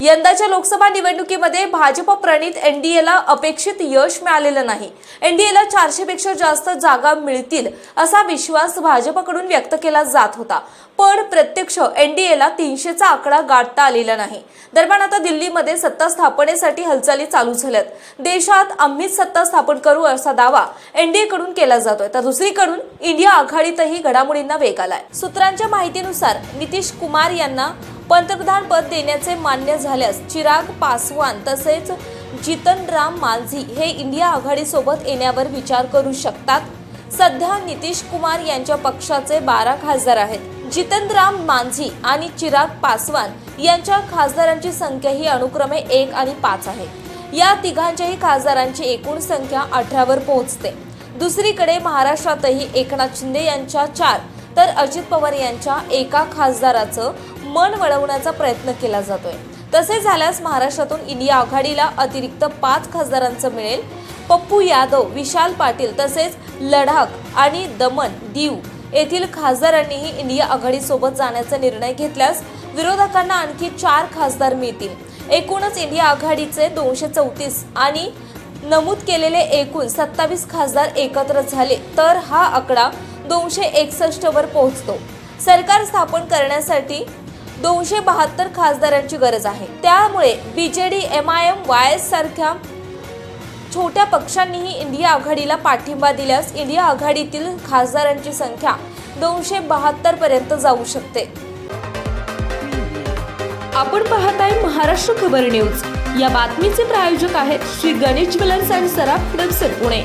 यंदाच्या लोकसभा निवडणुकीमध्ये भाजप प्रणित एनडीएला अपेक्षित यश मिळालेलं नाही. एनडीएला चारशे पेक्षा जास्त जागा मिळतील असा विश्वास भाजपकडून व्यक्त केला जात होता. पण प्रत्यक्ष एनडीएला तीनशेचा आकडा गाठता आलेला नाही. दरम्यान आता दिल्लीमध्ये सत्ता स्थापनेसाठी हालचाली चालू झाल्यात. देशात आम्हीच सत्ता स्थापन करू असा दावा एनडीए कडून केला जातोय. तर दुसरीकडून इंडिया आघाडीतही घडामोडींना वेग आलाय. सूत्रांच्या माहितीनुसार नितीश कुमार यांना पंतप्रधान पद देण्याचे मान्य झाल्यास चिराग पासवान तसेच जितन राम मांझी हे इंडिया आघाडीसोबत येण्यावर विचार करू शकतात. सध्या नितीश कुमार यांच्या पक्षाचे बारा खासदार आहेत. जितन राम मांझी आणि चिराग पासवान यांच्या खासदारांची संख्या ही अनुक्रमे एक आणि पाच आहे. या तिघांच्याही खासदारांची एकूण संख्या अठरावर पोहोचते. दुसरीकडे महाराष्ट्रातही एकनाथ शिंदे यांच्या चार तर अजित पवार यांच्या एका खासदाराचं मन वळवण्याचा प्रयत्न केला जातोय. तसे झाल्यास महाराष्ट्रातून इंडिया आघाडीला अतिरिक्त पाच खासदारांचं मिळेल. पप्पू यादव विशाल पाटील तसेच लडाख आणि दमण दीव येथील खासदारांनीही इंडिया आघाडीसोबत जाण्याचा निर्णय घेतल्यास विरोधकांना आणखी चार खासदार मिळतील. एकूणच इंडिया आघाडीचे दोनशे चौतीस आणि नमूद केलेले एकूण सत्तावीस खासदार एकत्र झाले तर हा आकडा दोनशे एकसष्ट वर पोहोचतो. सरकार स्थापन करण्यासाठी दोनशे बहात्तर खासदारांची गरज आहे. त्यामुळे BJD M I M Y S सारख्या छोट्या पक्षांनीही इंडिया आघाडीला पाठिंबा दिल्यास इंडिया आघाडीतील खासदारांची संख्या दोनशे बहात्तर पर्यंत जाऊ शकते. आपण पाहत आहे महाराष्ट्र खबर न्यूज. या बातमीचे प्रायोजक आहेत श्री गणेश ज्वेलर्स अँड सराफ हडपसर पुणे.